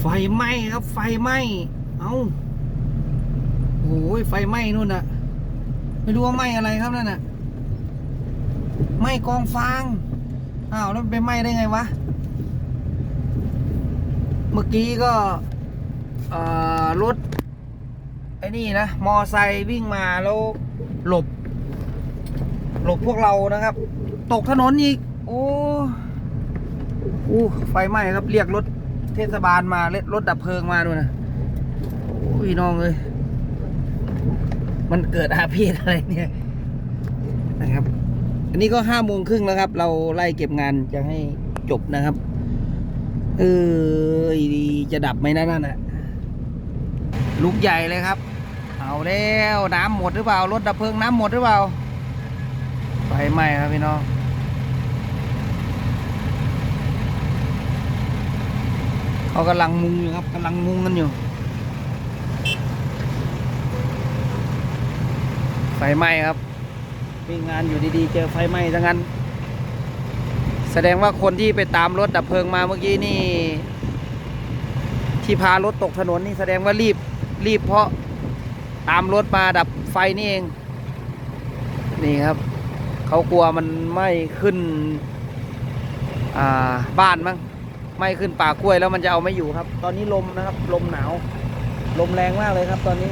ไฟไหม้ครับ ไฟไหม้ เอาโอ้ยไฟไหม้นู่นน่ะ ไม่รู้ว่าไหม้อะไรครับนั่นน่ะ ไหม้กองฟาง อ้าวแล้วไปไหม้ได้ไงวะ เมื่อกี้ก็รถไอ้นี่นะ มอไซค์วิ่งมาแล้วหลบ หลบพวกเรานะครับ ตกถนนอีก โอ้โอ้ไฟไหม้ครับ เรียกรถ เทศบาลมาเรียกรถดับเพลิงมาด้วยนะโอ้ยน้องเลย มันเกิดอาเพศอะไรเนี่ยนะครับ อันนี้ก็ห้าโมงครึ่งแล้วครับ เราไล่เก็บงานจะให้จบนะครับ เออจะดับไหมนะนั่นน่ะลุกใหญ่เลยครับ เอาแล้วน้ำหมดหรือเปล่ารถดับเพลิงน้ำหมดหรือเปล่าไฟไหม้ครับพี่น้อง เขากำลังมุงอยู่ครับกำลังมุงกันอยู่ไฟไหม้ครับวิ่งงานอยู่ดีๆ เจอไฟไหม้ทั้งนั้น แสดงว่าคนที่ไปตามรถดับเพลิงมาเมื่อกี้นี่ ที่พารถตกถนนนี่แสดงว่ารีบรีบเพราะตามรถมาดับไฟนี่เอง นี่ครับ เขากลัวมันไหม้ขึ้น อ่าบ้านมั้ง ไม้ขึ้นป่ากล้วยแล้วมันจะเอาไม่อยู่ครับ ตอนนี้ลมนะครับ ลมหนาว ลมแรงมากเลยครับ ตอนนี้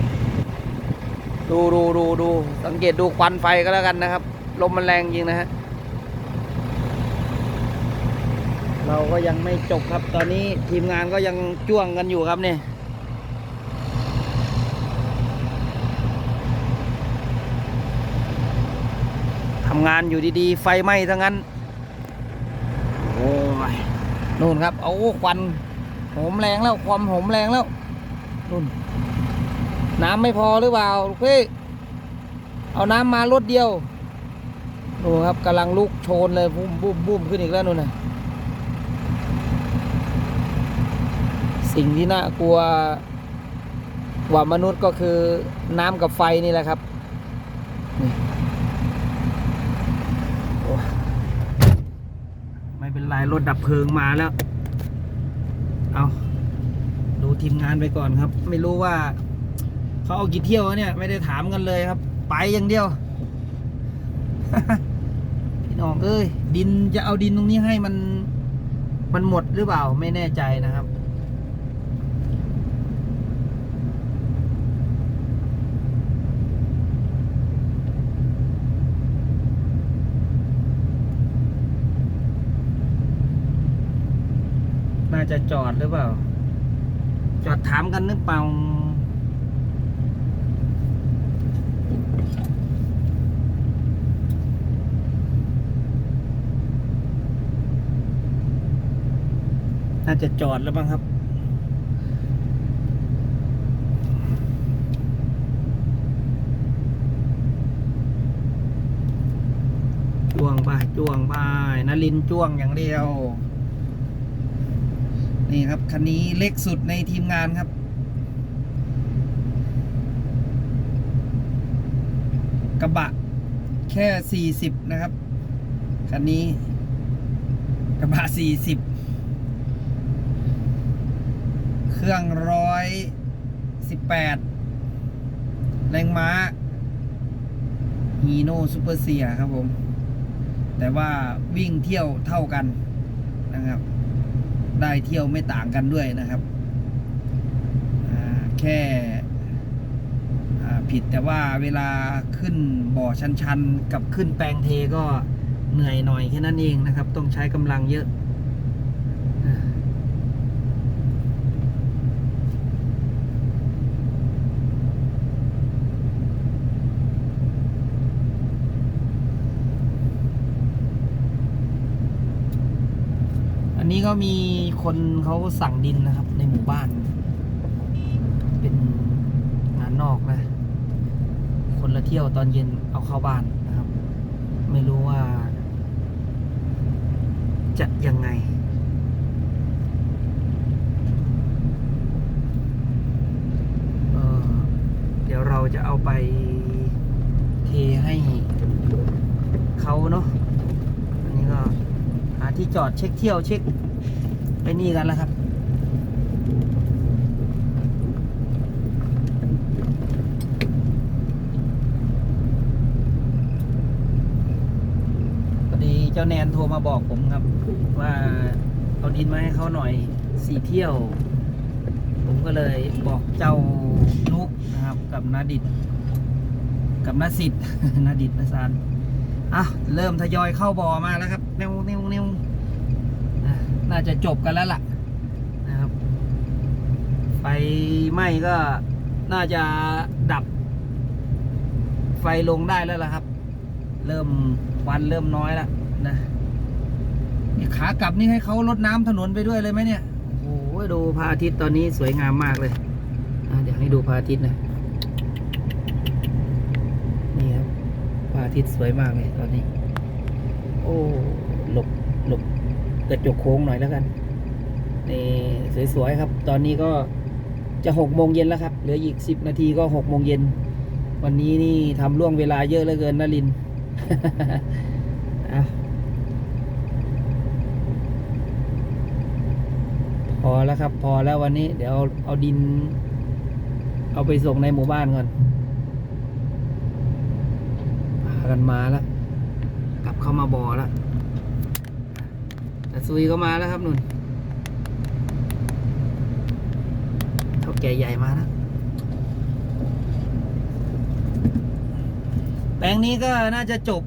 ดูดูดูดูสังเกตดูควันไฟก็แล้วกันนะครับ ลมมันแรงจริงนะฮะเราก็ยังไม่จบครับ ตอนนี้ทีมงานก็ยังจ้วงกันอยู่ครับเนี่ยทำงานอยู่ดีๆ ไฟไหม้ทั้งนั้น นู่นครับเอาควันโหมแรงแล้วความโหมแรงแล้วนู่นน้ำไม่พอหรือเปล่าลูกพี่เอาน้ำมารถเดียวดูครับกำลังลุกโชนเลยบุ้มบุ้มบุ้มขึ้นอีกแล้วนู่นน่ะสิ่งที่น่ากลัวกว่ามนุษย์ก็คือน้ำกับไฟนี่แหละครับนี่โอ้ายรถดับเพลิงมาแล้ว เอาดูทีมงานไปก่อนครับ ไม่รู้ว่าเขาเอากี่เที่ยวเนี่ย ไม่ได้ถามกันเลยครับ ไปอย่างเดียว พี่น้องเอ้ยดินจะเอาดินตรงนี้ให้มัน มันหมดหรือเปล่าไม่แน่ใจนะครับ น่า จะจอดหรือเปล่า จอดถามกันหรือเปล่าน่าจะจอดแล้วบ้างครับ จ้วงไปจ้วงไปนลินจ้วงอย่างเดียว นี่ครับ คันนี้เล็กสุดในทีมงานครับกระบะแค่ 40 นะครับ คันนี้กระบะ 40 เครื่องร้อยสิบแปดแรงม้าฮีโน่ซูเปอร์เซียครับผม แต่ว่าวิ่งเที่ยวเท่ากันนะครับ ได้เที่ยวไม่ต่างกันด้วยนะครับ แค่ผิดแต่ว่าเวลาขึ้นบ่อชันๆ กับขึ้นแปลงเทก็เหนื่อยหน่อยแค่นั้นเองนะครับ ต้องใช้กำลังเยอะอันนี้ก็มี คนเขาสั่งดินนะครับ ในหมู่บ้าน เป็นงานนอกนะ คนละเที่ยวตอนเย็นเอาเข้าบ้านนะครับ ไม่รู้ว่า จะยังไงเออเดี๋ยวเราจะเอาไปเทให้เขาเนาะอันนี้ก็หาที่จอดเช็คเที่ยวเช็ค ไปนี่กันแล้วครับ พอดีเจ้าแนนโทรมาบอกผมครับ ว่าเอาดินมาให้เขาหน่อยสี่เที่ยว ผมก็เลยบอกเจ้านุกนะครับ กับนาดิดกับนาสิทธ์นาดิดนาซานอะเริ่มทยอยเข้าบ่อมาแล้วครับเนวเนวเนว น่าจะจบกันแล้วล่ะนะครับ ไฟไหม้ก็น่าจะดับ ไฟลงได้แล้วล่ะครับ เริ่มวันเริ่มน้อยแล้วนะนี่ขากลับนี่ให้เขาลดน้ำถนนไปด้วยเลยไหมเนี่ยโอ้โหดูพระอาทิตย์ตอนนี้สวยงามมากเลยเดี๋ยวให้ดูพระอาทิตย์นะนี่ครับพระอาทิตย์สวยมากเลยตอนนี้ โอ้หลบหลบ กระจกโค้งหน่อยแล้วกันนี่สวยๆครับ ตอนนี้ก็จะหกโมงเย็นแล้วครับ เหลืออีกสิบนาทีก็หกโมงเย็น วันนี้นี่ทำล่วงเวลาเยอะเหลือเกินนะลินเอาพอแล้วครับ พอแล้ววันนี้ เดี๋ยวเอาเอาดิน เอาไปส่งในหมู่บ้านก่อนพากันมาแล้ว กลับเข้ามาบ่อแล้ว แต่ซุยก็มาแล้วครับนุ่นเท่าแก่ใหญ่มาแล้วแปลงนี้ก็น่าจะจบ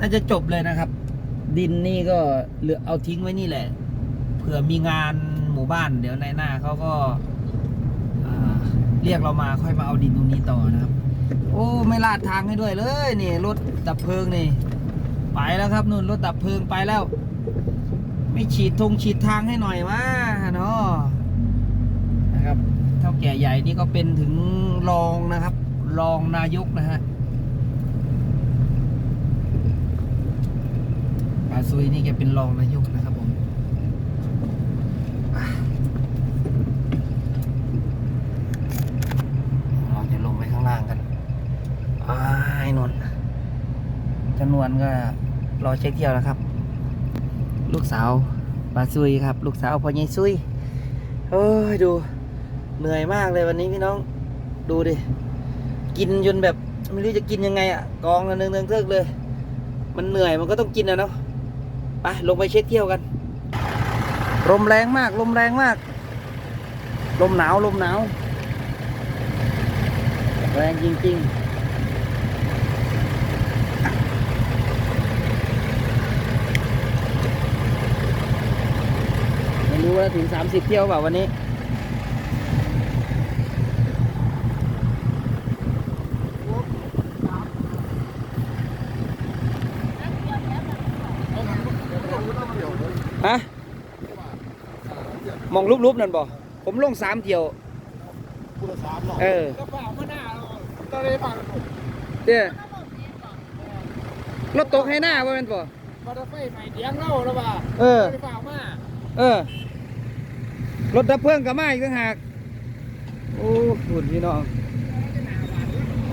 น่าจะจบเลยนะครับ ดินนี่ก็เหลือเอาทิ้งไว้นี่แหละ เผื่อมีงานหมู่บ้าน เดี๋ยวในหน้าเขาก็าเรียกเรามาค่อยมาเอาดินตรงนี้ต่อนะครับ โอ้ ไม่ลาดทางให้ด้วยเลยนี่รถดับเพลิงนี่ ไปแล้วครับนู่นรถดับเพลิงไปแล้ว ไม่ฉีดธงฉีดทางให้หน่อยมาเนาะนะครับเท่าแก่ใหญ่นี่ก็เป็นถึงรองนะครับ รองนายกนะฮะปาซุยนี่แกเป็นรองนายกนะครับผมอะเราจะลงไปข้างล่างกันอ้ายนนท์จำนวนก็ รอเช็คเที่ยวแล้วครับ ลูกสาวปลาซุยครับ ลูกสาวพ่อใหญ่ซุยโอ้ยดูเหนื่อยมากเลยวันนี้พี่น้องดูดิ กินจนแบบไม่รู้จะกินยังไงอะกองกันเนืองๆเทิกเลย มันเหนื่อยมันก็ต้องกินนะเนาะไปลงไปเช็คเที่ยวกัน ลมแรงมาก ลมแรงมาก ลมหนาวลมหนาวแรงจริง ๆ ไม่รู้ว่าถึง30เที่ยวเปล่าวันนี้ฮะมองรูปๆนั่นบ่ผมลงสามเที่ยวพูดสามหรอกเออกระเป๋ามาหน้าเราตอนนี้ฟังเด้อรถตกให้หน้าว่าแมันบ่มอเตอร์ไซค์ใหม่เดียงเล่าแล้วว่าเออกระเป๋ามาเออ รถดับเพลิงกับมาอีกต่างหากโอ้คุณพี่น้อง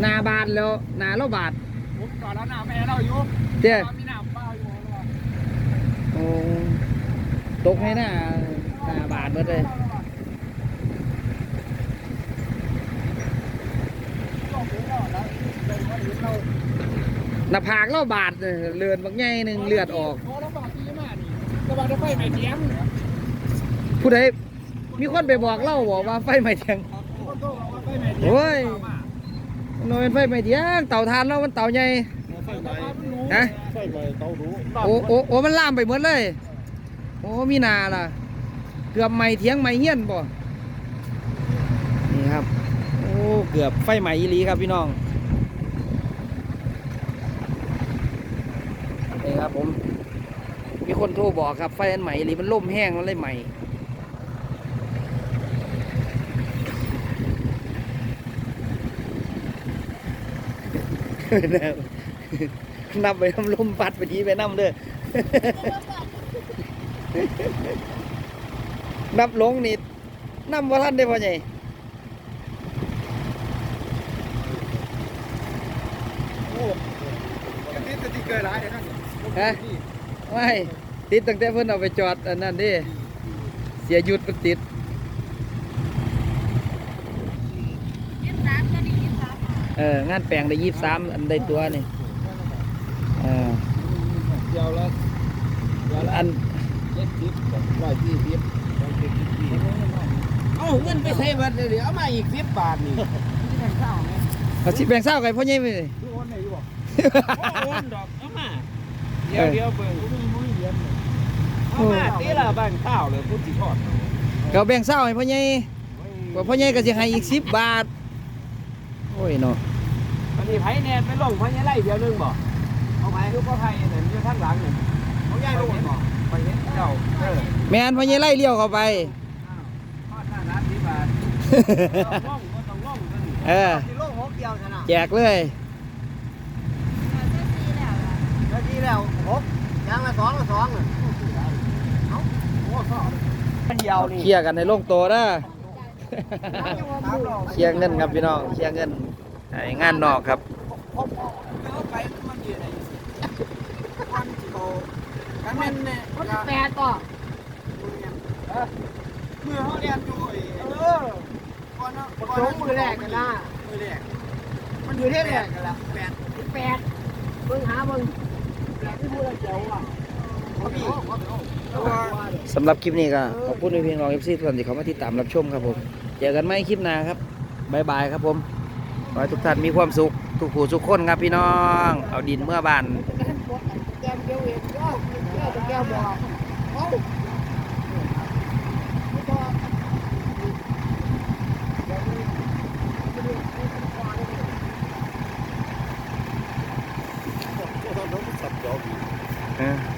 หนาบาทแล้วหนาแล้วบาทผมก่อนแล้วหน้าแม่เราอยู่เจ้อตอนมีหน้าเปล่าอยู่แล้วว่าโอ้ตกให้หน้าหนาบาทหมดเลยก็ผมก็แล้วเป็นว่าเห็นเราหน้าผากแล้วบาทเออเลือดบักใหญ่หนึ่งเลือดออกโอ้แล้วบอกที่มานี่กระบะรถไฟใหม่เดียงผู้ใด มีคนไปบอกเล่าบอกว่าไฟไหม้เทียงโอ้ยโนเป็นไฟไหม้เทียงเต่าทานเรามันเต่าใหญ่นรู้ฮะโอ้โอ้โอ้มันลามไปหมดเลย โอ้มีนาล่ะ เกือบไหม้เทียงไหม้เฮี้ยนบ่นี่ครับโอ้เกือบไฟไหม้อีหลีครับพี่น้องนี่ครับผมมีคนโทรบอกครับไฟอันใหม่อีหลีมันล่มแห้งมันเลยใหม่ นับไปน้ำลมปัดไปทีไปน้ำเด้อนับลงนี่น้ำว่าท่านได้ป่ะไงโอ้ยังติดสติ๊กเกอร์หลายนะฮะไม่ติดตั้งแต่เพิ่นเอาไปจอดอันนั้นดิเสียหยุดมันติด ยี่สิบสามก็ดียี่สิบสาม เอองานแปลงได้ยี่สามอันได้ตัวนี่เออเดียวละเดียวละอันเจ็ดสิบร้อยสี่สิบร้อยเจ็ดสิบสี่เอาเงินไปใช้บัตรเดี๋ยวเอามาอีกสิบบาทนี่เอาสิแบ่งเศร้าไก่พ่อใหญ่ไปเลยโอนดอกเอามาเดี๋ยวเดี๋ยวเบิ่งเอามาตีละบ้านข้าวเลยพุทธิทอดก็แบ่งเศร้าให้พ่อใหญ่ว่าพ่อใหญ่ก็สิให้อีกสิบบาท โอ้ยเนาะวันนี้ไผแน่ไปลงไผยังไล่เดียวนึงบ่เอาไผลูกก็ไผนั่นอยู่ทางหลังนั่นเขาย้ายลงบ่ไปเห็นเจ้าเออแม่นพ่อใหญ่ไล่เลี้ยวเข้าไปทอดห้าล้านสิบบาทล่องก็ต้องล่องกันนี่เออสิล่องหกเดียวชนะแจกเลยแล้วทีแล้วหกยางละสองละสองน่ะเอาโอ้สองเดียวนี่เคลียร์กันในโลงโตนะเคลียร์เงินครับพี่น้องเคลียร์เงิน ให้งานนอกครับเอาไปมันอยู่ไหนวันที่เขากันแม่นเนี่ยคนแปดต่อเมื่อเขาเรียนอยู่ไอ้เออก่อนเนาะก่อนเนาะมือแรกกันนะมือแรกมันอยู่ที่แรกกันละแปดแปดเบิ่งหาเบิ่งแปดที่พูดเจ้าอะเขาพี่เพราะว่าสำหรับคลิปนี้ก็ขอบคุณพี่น้องเอฟซีทุกท่านที่เขามาติดตามรับชมครับผมเจอกันไหมคลิปหน้าครับบายบายครับผม ขอให้ทุกท่านมีความสุขทุกผู้ทุกคนครับพี่น้อง เอาดินเมื่อบานเออ